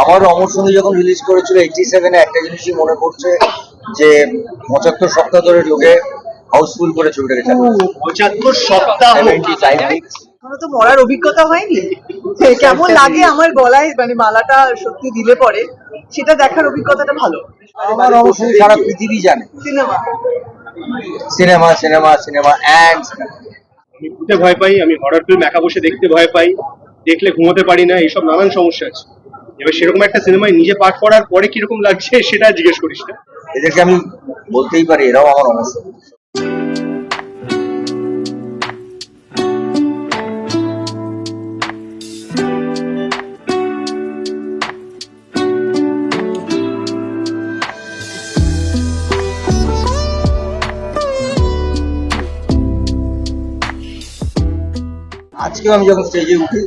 আমার অমর সঙ্গী যখন রিলিজ করেছিল এইটি সেভেনে একটা জিনিসই মনে পড়ছে যে পঁচাত্তর সপ্তাহ ধরে লোকে হাউসফুল করে ছবিটাকে পঁচাত্তর সপ্তাহ তো মরার অভিজ্ঞতা হয়নি। কেমন লাগে আমার গলায় মানে মালাটা সত্যি দিলে পরে সেটা দেখার অভিজ্ঞতাটা ভালো। আমার সঙ্গী সারা পৃথিবী জানে। Cinema. Cinema cinema cinema and আমি ভয় পাই আমি হরর ফিল্ম একা বসে দেখতে ভয় পাই দেখলে ঘুমোতে পারি না এইসব নানান সমস্যা আছে। এবার সেরকম একটা সিনেমায় নিজে পাঠ করার পরে কীরকম লাগছে সেটা জিজ্ঞেস করিস না। এদেরকে আমি বলতেই পারি, এরাও আমার অমর সঙ্গী আমি যখন স্টেজে উঠি,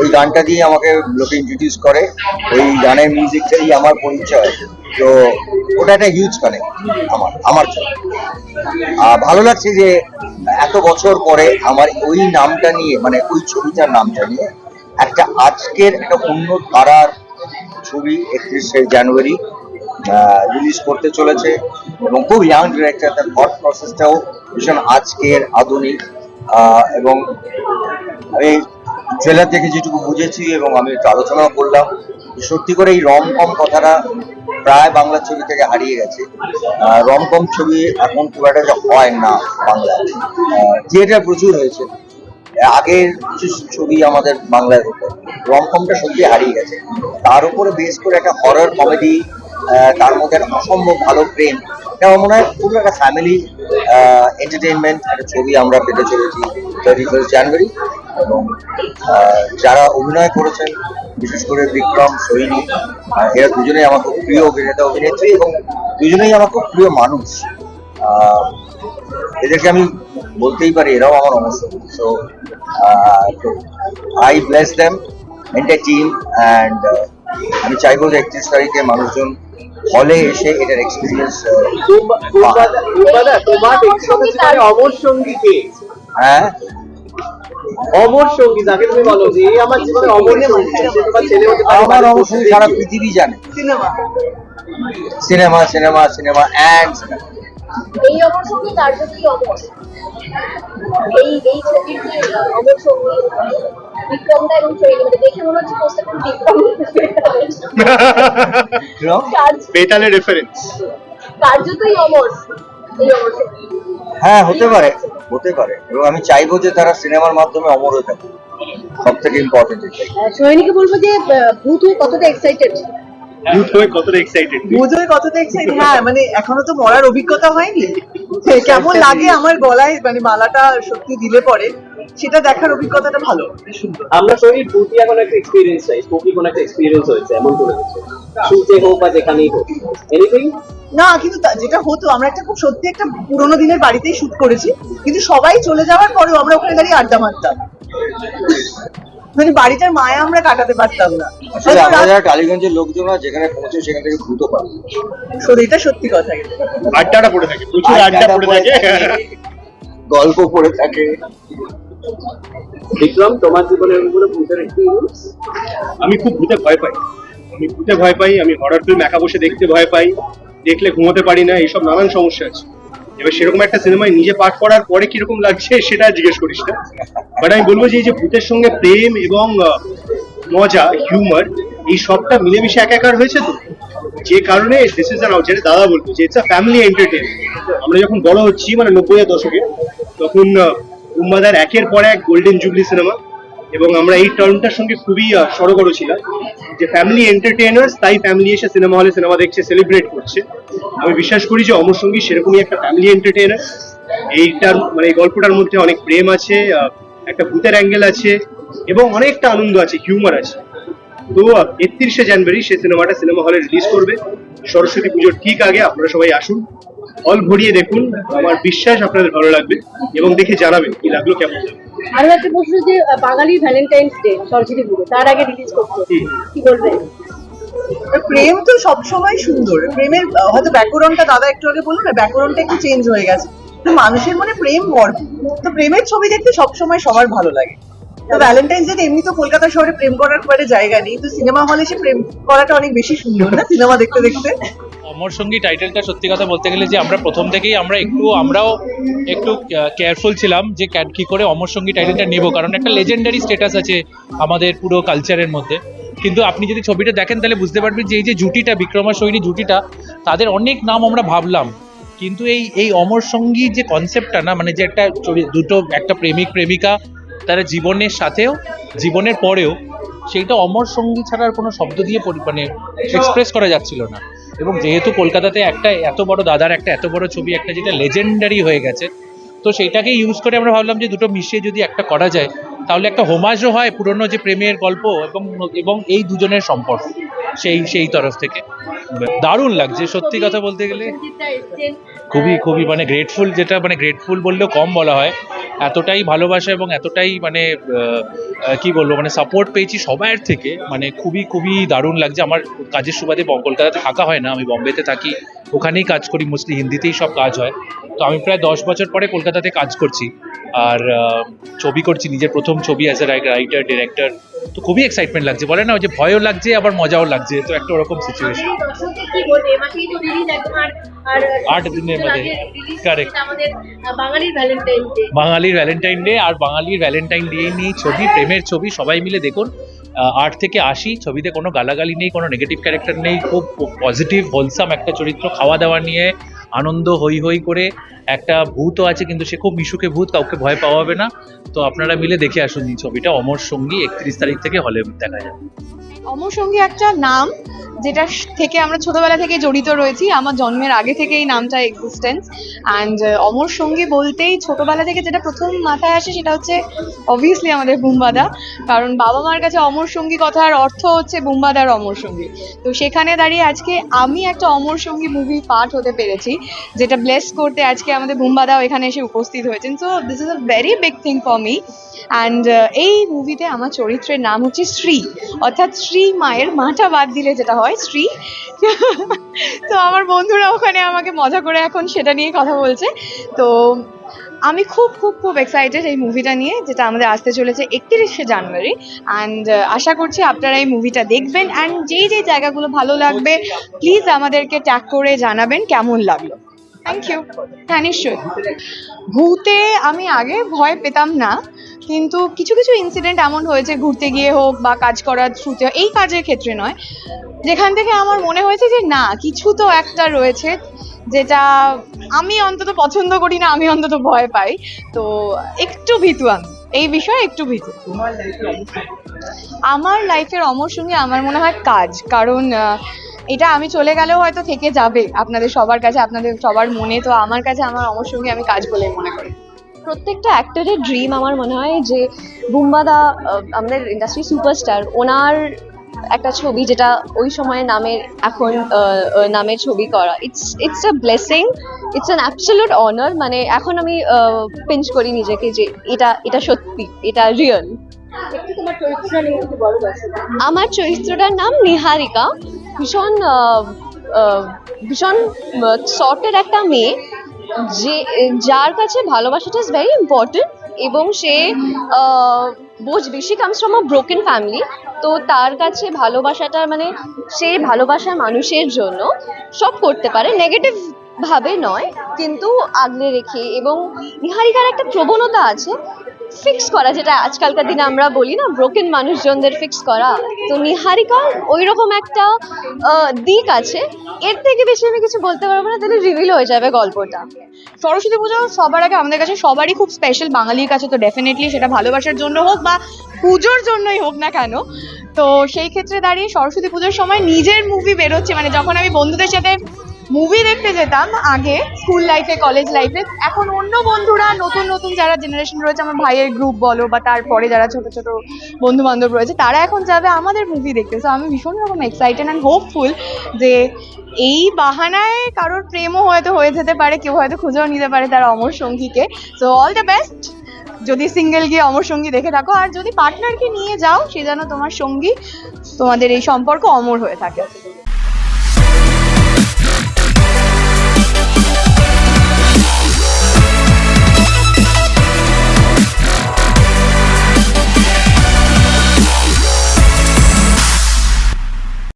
ওই গানটা দিয়ে আমাকে লোকে ইন্ট্রোডিউস করে, ওই গানের মিউজিকটাই আমার পরিচয়। তো ওটা একটা হিউজ কানেক্ট আমার আমার জন্য। আর ভালো লাগছে যে এত বছর পরে আমার ওই নামটা নিয়ে মানে ওই ছবিটার নামটা নিয়ে একটা আজকের একটা অন্য ধারার ছবি একত্রিশে জানুয়ারি রিলিজ করতে চলেছে এবং খুব ইয়াং ডিরেক্টর তার থট প্রসেসটাও ভীষণ আজকের আধুনিক এবং আমি ট্রেলার দেখে যেটুকু বুঝেছি এবং আমি একটু আলোচনাও করলাম সত্যি করে এই রম কম কথাটা প্রায় বাংলা ছবি থেকে হারিয়ে গেছে। রম কম ছবি এখন খুব একটা হয় না বাংলায়। থিয়েটার প্রচুর হয়েছে। আগের কিছু ছবি আমাদের বাংলায় হতো। রমকমটা সত্যি হারিয়ে গেছে। তার উপরে বেস করে একটা হরর কমেডি তার মধ্যে একটা অসম্ভব ভালো প্রেম এটা আমার মনে হয় পুরো একটা ফ্যামিলি এন্টারটেনমেন্ট একটা ছবি আমরা পেতে চলেছি থার্টি ফার্স্ট জানুয়ারি এবং যারা অভিনয় করেছেন বিশেষ করে বিক্রম সোহিনী এরা দুজনেই আমার খুব প্রিয় অভিনেতা অভিনেত্রী এবং দুজনেই আমার খুব প্রিয় মানুষ। এদেরকে আমি বলতেই পারি এরাও আমার অংশ so I bless them entire team and আমি চাইব যে একত্রিশ তারিখে মানুষজন হলে এসে এটার এক্সপিরিয়েন্স তোমার অমর সঙ্গী কে? হ্যাঁ? অমর সঙ্গী যাকে তুমি বলো যে এই আমার জীবনে অমর সঙ্গী ছেলে হতে পারে আমার অবশ্যই প্রতিবেশী। সারা পৃথিবী জানে। Cinema. Cinema cinema cinema and এই অমর সঙ্গী অমর? এই এই ছবির যে অমর সঙ্গী? বিক্রমদা এবং শৈলী মানে দেখে মনে হচ্ছে পোস্টার বিক্রম বেতালে রেফারেন্স কার্যতই অমর এই অমর সঙ্গী। হ্যাঁ হতে পারে। হতে পারে। এবং আমি চাইব যে তারা সিনেমার মাধ্যমে অমর হয়ে থাকে সব থেকে ইম্পর্টেন্ট সোহিনীকে বলব যে ভূত কতটা এক্সাইটেড ভূত হয়ে কতটা এক্সাইটেড বোধহয় কতটা এক্সাইট হ্যাঁ মানে এখনও তো মরার অভিজ্ঞতা হয়নি। কেমন লাগে আমার গলায় মানে মালাটা সত্যি দিলে পরে সেটা দেখার অভিজ্ঞতাটা ভালো আমরা একটা এক্সপিরিয়েন্স চাই স্পোকি কোনো একটা এক্সপিরিয়েন্স হয়েছে এমন করে দিচ্ছে। শুতে হোক বা যেখানেই হোক। এনিথিং না কিন্তু যেটা হতো আমরা একটা খুব সত্যি একটা পুরোনো দিনের বাড়িতেই শুট করেছি কিন্তু সবাই চলে যাওয়ার পরেও আমরা ওখানে দাঁড়িয়ে আড্ডা মারতাম। মানে বাড়িটার মায়া আমরা কাটাতে পারতাম না। আসলে আমরা যারা টালিগঞ্জের লোকজন যেখানে পৌঁছে সেখান থেকে পাই সত্যি এটা সত্যি কথা। আড্ডাটা পড়ে থাকে প্রচুর আড্ডা পড়ে থাকে। গল্প পড়ে থাকে। বিক্রম তোমার জীবনে এরকম কোনো ভূতের এক্সপিরিয়েন্স আমি খুব ভূতে ভয় পাই। আমি ভূতে ভয় পাই আমি হরর ফিল্ম একা বসে দেখতে ভয় পাই। দেখলে ঘুমোতে পারি না এইসব নানান সমস্যা আছে। এবার সেরকম একটা সিনেমায় নিজে পাঠ করার পরে কীরকম লাগছে সেটা জিজ্ঞেস করিস না। বাট আমি বলব যে এই যে ভূতের সঙ্গে প্রেম এবং মজা হিউমার এই সবটা মিলেমিশে একাকার হয়েছে তো? যে কারণে দিস ইজ দাদা বলতো যে ইটস আ ফ্যামিলি এন্টারটেন আমরা যখন বড় হচ্ছি মানে নব্বই দশকে, তখন উম্মাদার একের পর এক গোল্ডেন জুবলি সিনেমা এবং আমরা এই টার্মটার সঙ্গে খুবই সড়গড় ছিলাম। যে ফ্যামিলি এন্টারটেনার্স তাই ফ্যামিলি এসে সিনেমা হলে সিনেমা দেখছে সেলিব্রেট করছে। আমি বিশ্বাস করি যে অমর সঙ্গী সেরকমই একটা ফ্যামিলি এন্টারটেনার এইটার মানে এই গল্পটার মধ্যে অনেক প্রেম আছে একটা ভূতের অ্যাঙ্গেল আছে, এবং অনেকটা আনন্দ আছে হিউমার আছে। তো একত্রিশে জানুয়ারি সে সিনেমাটা সিনেমা হলে রিলিজ করবে। সরস্বতী পুজোর ঠিক আগে আপনারা সবাই আসুন। হল ভরিয়ে দেখুন আমার বিশ্বাস আপনাদের ভালো লাগবে এবং দেখে জানাবেন কি লাগল কেমন লাগল। আরও একটা প্রশ্ন যে বাঙালি ভ্যালেন্টাইন্স ডে সরস্বতী পুজো তার আগে রিলিজ করছে কি বলবেন? প্রেম তো সবসময় সুন্দর। প্রেমের হয়তো ব্যাকরণটা দাদা একটু আগে বলল না ব্যাকরণটা একটু চেঞ্জ হয়ে গেছে। তো মানুষের মনে প্রেম ভরপুর তো প্রেমের ছবি দেখতে সবসময় সবার ভালো লাগে। তো ভ্যালেন্টাইন্স ডে এমনি তো কলকাতা শহরে প্রেম করার একটা জায়গা নেই। তো সিনেমা হলে এসে প্রেম করাটা অনেক বেশি সুন্দর না সিনেমা দেখতে দেখতে? অমর সঙ্গী টাইটেলটা সত্যি কথা বলতে গেলে যে আমরা প্রথম থেকেই আমরা একটু আমরাও একটু কেয়ারফুল ছিলাম যে কি করে অমর সঙ্গী টাইটেলটা নেব। কারণ একটা লেজেন্ডারি স্ট্যাটাস আছে আমাদের পুরো কালচারের মধ্যে। কিন্তু আপনি যদি ছবিটা দেখেন তাহলে বুঝতে পারবেন যে এই যে জুটিটা বিক্রমা সৈনী জুটিটা তাদের অনেক নাম আমরা ভাবলাম। কিন্তু এই এই অমর সঙ্গী যে কনসেপ্টটা না মানে যে একটা দুটো একটা প্রেমিক প্রেমিকা তারা জীবনের সাথেও জীবনের পরেও সেইটা অমর সঙ্গী ছাড়া আর কোনো শব্দ দিয়ে পরি- মানে এক্সপ্রেস করা যাচ্ছিল না। এবং যেহেতু কলকাতাতে একটা এত বড় দাদার একটা, এত বড় ছবি, একটা যেটা লেজেন্ডারি হয়ে গেছে, তো সেইটাকে ইউজ করে আমরা ভাবলাম যে দুটো মিশিয়ে যদি একটা করা যায়, তাহলে একটা হোমাজও হয় পুরনো যে প্রেমের গল্প এবং এবং এই দুজনের সম্পর্ক, সেই সেই তরফ থেকে। দারুণ লাগছে, সত্যি কথা বলতে গেলে। খুবই খুবই মানে গ্রেটফুল যেটা মানে গ্রেটফুল বললেও কম বলা হয়। এতটাই ভালোবাসা এবং এতটাই মানে কি বলব মানে সাপোর্ট পেয়েছি সবার থেকে। মানে খুবই খুবই দারুণ লাগছে। আমার কাজের সুবাদে কলকাতাতে থাকা হয় না। আমি বম্বেতে থাকি, ওখানেই কাজ করি মোস্টলি হিন্দিতেই সব কাজ হয়। তো আমি প্রায় দশ বছর পরে কলকাতাতে কাজ করছি। আর ছবি করছি, নিজের প্রথম ছবি অ্যাজ এ রাইটার ডিরেক্টর তো খুবই এক্সাইটমেন্ট লাগছে। বলে না, ওই যে ভয়ও লাগছে, আবার মজাও লাগছে। তো একটা ওরকম সিচুয়েশন কি বলবে এ মাসেই তো রিলিজ একদম আর আর আট দিনের মধ্যে। Correct. আমাদের বাঙালির ভ্যালেন্টাইন ডে বাঙালির ভ্যালেন্টাইন ডে আর বাঙালির ভ্যালেন্টাইন ডে নিয়ে ছবি প্রেমের ছবি সবাই মিলে দেখুন আট থেকে আশি ছবিতে কোনো গালাগালি নেই কোনো নেগেটিভ ক্যারেক্টার নেই খুব পজিটিভ হোলসাম একটা চরিত্র খাওয়া দাওয়া নিয়ে আনন্দ হই হই করে একটা ভূতও আছে কিন্তু সে খুব মিশুকে ভূত কাউকে ভয় পাওয়া হবে না তো আপনারা মিলে দেখে আসুন এই ছবিটা অমর সঙ্গী একত্রিশ তারিখ থেকে হলে দেখা যাবে অমর সঙ্গী একটা নাম যেটা থেকে আমরা ছোটবেলা থেকে জড়িত রয়েছি। আমার জন্মের আগে থেকে এই নামটা এক্সিস্টেন্স অ্যান্ড অমর সঙ্গী বলতেই ছোটবেলা থেকে যেটা প্রথম মাথায় আসে সেটা হচ্ছে অবভিয়াসলি আমাদের বুম্বাদা। কারণ বাবা মার কাছে অমর সঙ্গী কথার অর্থ হচ্ছে বুম্বাদার অমর সঙ্গী তো সেখানে দাঁড়িয়ে আজকে আমি একটা অমর সঙ্গী মুভি পার্ট হতে পেরেছি, যেটা ব্লেস করতে আজকে আমাদের বুম্বাদাও এখানে এসে উপস্থিত হয়েছেন। So this is a very big thing for me and এই মুভিতে আমার চরিত্রের নাম হচ্ছে শ্রী। অর্থাৎ শ্রী মায়ের মাটা বাদ দিলে যেটা হয়, শ্রী। তো আমার বন্ধুরা ওখানে আমাকে মজা করে এখন সেটা নিয়ে কথা বলছে। তো আমি খুব খুব খুব এক্সাইটেড এই মুভিটা নিয়ে, যেটা আমাদের আসতে চলেছে একত্রিশে জানুয়ারি। অ্যান্ড আশা করছি আপনারা এই মুভিটা দেখবেন। অ্যান্ড যেই যেই জায়গাগুলো ভালো লাগবে প্লিজ আমাদেরকে ট্যাগ করে জানাবেন কেমন লাগল। থ্যাংক ইউ হ্যাঁ নিশ্চয়ই। ভূতে আমি আগে ভয় পেতাম না। কিন্তু কিছু কিছু ইনসিডেন্ট এমন হয়েছে, ঘুরতে গিয়ে হোক বা কাজ করার থ্রুতে এই কাজের ক্ষেত্রে নয়। যেখান থেকে আমার মনে হয়েছে যে, না, কিছু তো একটা রয়েছে যেটা আমি অন্তত পছন্দ করি না, আমি অন্তত ভয় পাই। তো একটু ভীতু আমি, এই বিষয়ে একটু ভীতু। আমার লাইফের অমর সঙ্গে আমার মনে হয় কাজ, কারণ এটা আমি চলে গেলেও হয়তো থেকে যাবে আপনাদের সবার কাছে, আপনাদের সবার মনে, তো আমার কাছে আমার অমর সঙ্গে আমি কাজ বলে মনে করি। প্রত্যেকটা অ্যাক্টরের ড্রিম আমার মনে হয় যে বুম্বাদা আমাদের ইন্ডাস্ট্রি সুপারস্টার ওনার একটা ছবি যেটা ওই সময় নামের এখন নামের ছবি করা। It's it's a blessing it's an absolute honour মানে এখন আমি পিঞ্চ করি নিজেকে যে এটা এটা সত্যি এটা রিয়েল আমার চরিত্রটার নাম নিহারিকা। ভীষণ ভীষণ শর্টের একটা মেয়ে। যে যার কাছে ভালোবাসাটা ইজ ভেরি ইম্পর্টেন্ট এবং সে বোঝ বেশি comes from a broken family তো তার কাছে ভালোবাসাটা মানে সে ভালোবাসা মানুষের জন্য সব করতে পারে। নেগেটিভ ভাবে নয়, কিন্তু আগলে রেখে। এবং নিহারিকার একটা প্রবণতা আছে ফিক্স করা, যেটা আজকালকার দিনে আমরা বলি না ব্রোকেন মানুষজনদের ফিক্স করা। তো নিহারিকার ওই রকম একটা দিক আছে। এর থেকে বেশি আমি কিছু বলতে পারব না, তাহলে রিভিল হয়ে যাবে গল্পটা। সরস্বতী পুজো সবার আগে আমাদের কাছে সবারই খুব স্পেশাল বাঙালির কাছে তো ডেফিনেটলি সেটা ভালোবাসার জন্য হোক বা পুজোর জন্যই হোক না কেন, তো সেই ক্ষেত্রে দাঁড়িয়ে সরস্বতী পুজোর সময় নিজের মুভি বেরোচ্ছে। মানে যখন আমি বন্ধুদের সাথে মুভি দেখতে যেতাম আগে স্কুল লাইফে কলেজ লাইফে এখন অন্য বন্ধুরা, নতুন নতুন যারা জেনারেশন রয়েছে, আমার ভাইয়ের গ্রুপ বলো বা তারপরে যারা ছোট ছোট বন্ধু বান্ধব রয়েছে, তারা এখন যাবে আমাদের মুভি দেখতে। তো আমি ভীষণ রকম এক্সাইটেড অ্যান্ড হোপফুল যে এই বাহানায় কারোর প্রেমও হয়তো হয়ে যেতে পারে, কেউ হয়তো খুঁজেও নিতে পারে তার অমর সঙ্গীকে। সো অল দ্য বেস্ট যদি সিঙ্গেল গিয়ে অমর সঙ্গী দেখে থাকো, আর যদি পার্টনারকে নিয়ে যাও, সে যেন তোমার সঙ্গী তোমাদের এই সম্পর্ক অমর হয়ে থাকে।